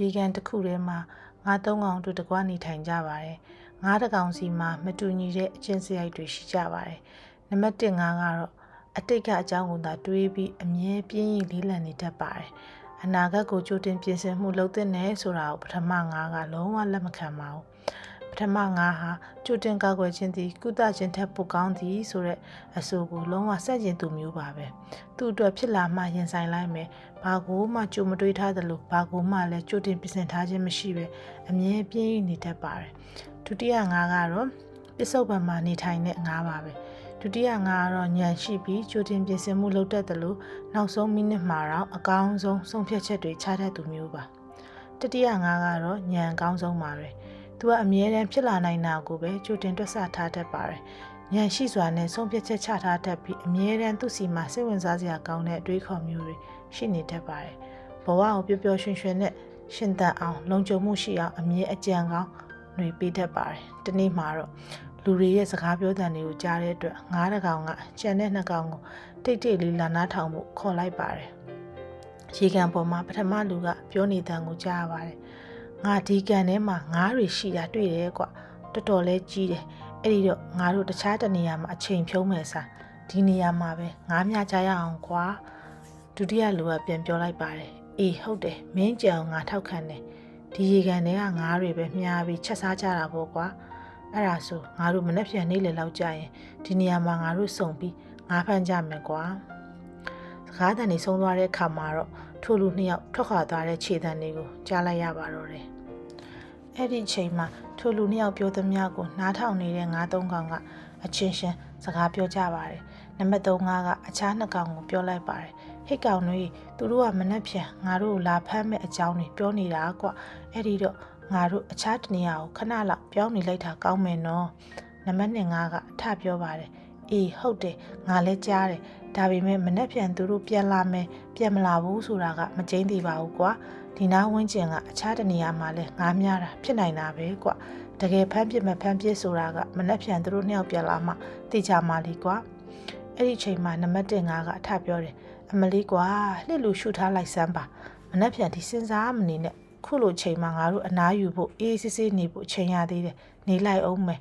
ရေကန်တစ်ခုထဲမှာငါးသုံးကောင်တို့တကွနေထိုင်ကြပါတယ်ငါးတစ်ကောင်စီမှာမတူညီတဲ့အချင်းစရိုက်တွေရှိကြပါတယ်နံပါတ်1ငါးကတော့အတိတ်ကအကြောင်းကိုသာတွေးပြီးအမြဲပြင်းရင်လေးလံနေတတ်ပါတယ်အနာဂတ်ကိုကြိုတင်ပြင်ဆင်မှုလုပ်တဲ့နယ်ဆိုတာကိုပထမငါးကလုံးဝလက်မခံပါဘူးပ ထမငါးဟာကြိုတင်ကာကွယ်ခြင်းသည်ကုသခြင်းထက်ပိုကောင်းသည်ဆိုတဲ့အဆိုကိုလုံးဝဆန့်ကျင်သူမျိုးပါပဲသူ့အတွက်ဖြစ်လာမှရင်ဆိုင်လိုက်မယ်ဘာကိုမှကြိုမတွေးထားသလိုဘာကိုမှလည်းကြိုတင်ပြင်ဆင်ထားခြင်းမရှိပဲအမြဲပြင်းနေတတ်ပါတယ်ဒုတိယငါးကတော့ပစ္စုပန်မှာနေထိုင်တဲ့ငါးပါပဲဒုတိယငါကတော့ညံရှိပြီးကြိုတင်ပြင်ဆင်မှုလုပ်တတ်တယ်လို့နောက်ဆုံးမိနစ်မှာတော့အကောင်းဆုံးဆုံးဖြတ်ချက်တွေချတတ်သူမျိုးပါတတိယငါကတော့ညံအကောင်းဆုံးပါပဲ သူကအမြဲတမ်းဖြစ်လာနိုင်တာကိုပဲကြိုတင်တွက်ဆထားတတ်ပါတယ်ညံရှိစွာနဲ့ဆုံးဖြတ်ချက်ချထားတတ်ပြီးအမြဲတမ်းသူ့စီမှာစိတ်ဝင်စားစရာကောင်းတဲ့အတွေးခေါ်မျိုးတွေရှိနေတတ်ပါတယ်ဘဝကိုပျော်ပျော်ရွှင်ရွှင်နဲ့ရှင်သန်အောင်လုံခြုံမှုရှိအောင်အမြဲအကြံကောင်းຫນွေပေးတတ်ပါတယ်ဒီနေ့မှာတော့လူတွေရဲ့စကားပြောတန်တွေကိုကြားတဲ့အတွက်ငားတစ်ကောင်ကကြံတဲ့နှစ်ကောင်ကိုတိတ်တိတ်လေးလာနားထောင်မှုခေါ်လိုက်ပါတယ်ရေကန်ပေါ်မှာပထမလူကပြောနေတန်ကိုကြားရပါတယ် ငါဒီကန်ထဲမှာငားတွေရှိတာတွေ့တယ်ကွတော်တော်လေးကြီးတယ်အဲ့ဒီတော့ငါတို့တခြားတနေရာမှာအချိန်ဖြုံးမယ်စားဒီနေရာမှာပဲငားမြကြရအောင်ကွာဒုတိယလူကပြန်ပြောလိုက်ပါတယ်အေးဟုတ်တယ်မင်းကြံအောင်ငါထောက်ခံတယ်ဒီရေကန်ထဲကငားတွေပဲမြားပြီးချက်စားကြတာပေါ့ကွာအဲ့ဒါဆိုငါတို့မနှက်ပြန်နေလေလောက်ကြရင်ဒီနေရာမှာငါတို့စုံပြီးငါးဖမ်းကြမယ်ကွာ စကားတန်နေဆုံးသွားတဲ့အခါမှာတော့ထိုလူနှစ်ယောက်ထွက်ခွာသွားတဲ့ခြေတံတွေကိုကြားလိုက်ရပါတော့တယ်အဲ့ဒီချိန်မှာထိုလူနှစ်ယောက်ပြောသမျှကိုနားထောင်နေတဲ့ငါးသုံးကောင်ကအချင်းချင်းစကားပြောကြပါတယ်နံပါတ်3ကအခြားနှစ်ကောင်ကိုပြောလိုက်ပါတယ်ဟိတ်ကောင်တွေသူတို့ကမနှက်ပြန်ငါတို့ကိုလာဖမ်းမဲ့အကြောင်းတွေပြောနေတာကွအဲ့ဒီတော့ငါတို့အခြားတနေရာကိုခဏလောက်ပြောင်းနေလိုက်တာကောင်းမယ်နော်နံပါတ်2ကထပြောပါတယ် အေးဟုတ်တယ်ငါလည်းကြားတယ်ဒါပေမဲ့မနှက်ပြန်သူတို့ပြန်လာမယ်ပြန်မလာဘူးဆိုတာကမကျင်းသေးပါဘူးကွာဒီနားဝင်းကျင်ကအခြားတနေရာမှာလဲငားများတာဖြစ်နိုင်တာပဲကွာတကယ်ဖမ်းပစ်မဖမ်းပစ်ဆိုတာကမနှက်ပြန်သူတို့နှစ်ယောက်ပြန်လာမှသိကြမှာလीကွာအဲ့ဒီချိန်မှာနံပါတ်1ကအထပြောတယ်အမလေးကွာလှစ်လူရှုထားလိုက်စမ်းပါမနှက်ပြန်ဒီစဉ်းစားမနေနဲ့ခုလိုချိန်မှာငါတို့အနားယူဖို့အေးစစ်စစ်နေဖို့ချိန်ရသေးတယ်နေလိုက်အောင်မယ်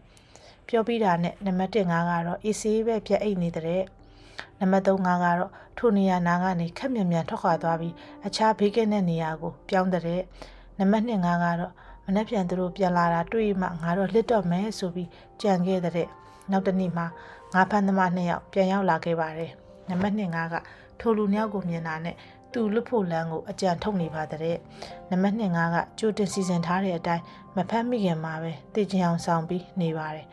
ပြောပြီးတာနဲ့နံပါတ်1ငါကတော့အေးဆေးပဲပြက်အိတ်နေတဲ့နံပါတ်3ငါကတော့ထိုနေရာနာကနေခက်မြန်မြန်ထွက်ခွာသွားပြီးအခြားဘေးကင်းတဲ့နေရာကိုပြောင်းတဲ့နံပါတ်2ငါကတော့မနှက်ပြန်သူတို့ပြန်လာတာတွေ့မှငါတို့လစ်တော့မယ်ဆိုပြီးကြံခဲ့တဲ့နောက်တစ်နေ့မှာငါဖန်သမားနှစ်ယောက်ပြန်ရောက်လာခဲ့ပါတယ်နံပါတ်2ငါကထိုလူနှစ်ယောက်ကိုမြင်တာနဲ့သူလွတ်ဖို့လမ်းကိုအကြံထုတ်နေပါတဲ့နံပါတ်2ငါကကြိုတင်စီစဉ်ထားတဲ့အတိုင်းမဖမ်းမိခင်မှာပဲတည်ကြံအောင်ဆောင်ပြီးနေပါတယ်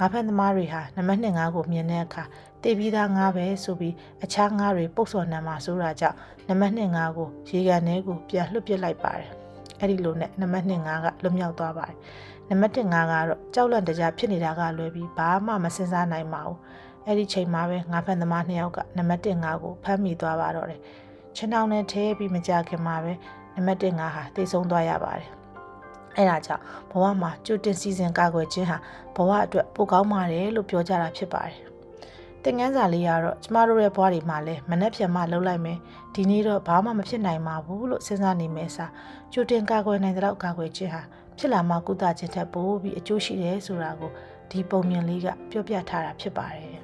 ငါဖန်သမားတွေဟာနံပါတ်2ငါကိုမြင်တဲ့အခါတည်ပြီးသားငါပဲဆိုပြီးအခြားငါတွေပုတ်စော်နံမှာဆိုတာကြောင့်နံပါတ်2ငါကိုရေကန်ထဲကိုပြန်လွှတ်ပစ်လိုက်ပါတယ်အဲ့ဒီလိုနဲ့နံပါတ်2ငါကလွတ်မြောက်သွားပါတယ်နံပါတ်1ငါကတော့ကြောက်လန့်တကြားဖြစ်နေတာကလွယ်ပြီးဘာမှမစင်စားနိုင်ပါဘူးအဲ့ဒီချိန်မှာပဲငါဖန်သမားနှစ်ယောက်ကနံပါတ်1ငါကိုဖမ်းမိသွားပါတော့တယ်ခြေနှောင်းနဲ့ထဲပြီးမကြခင်မှာပဲနံပါတ်1ငါဟာတိတ်ဆုံးသွားရပါတယ် အဲ့ဒါကြောင့်ဘဝမှာကြိုတင်စီစဉ်ကာကွယ်ခြင်းဟာဘဝအတွက်ပိုကောင်းပါတယ်လို့ပြောကြတာဖြစ်ပါတယ်သင်ခန်းစာလေးကတော့ကျမတို့ရဲ့ဘဝတွေမှာလည်းမနှက်ဖြန်မှလှုပ်လိုက်မယ်ဒီနေ့တော့ဘာမှမဖြစ်နိုင်ပါဘူးလို့စဉ်းစားနေမယ်စာကြိုတင်ကာကွယ်နိုင်တဲ့လောက်ကာကွယ်ခြင်းဟာဖြစ်လာမှကုသခြင်းထက်ပိုပြီးအကျိုးရှိတယ်ဆိုတာကိုဒီပုံမြင်လေးကပြောပြထားတာဖြစ်ပါတယ်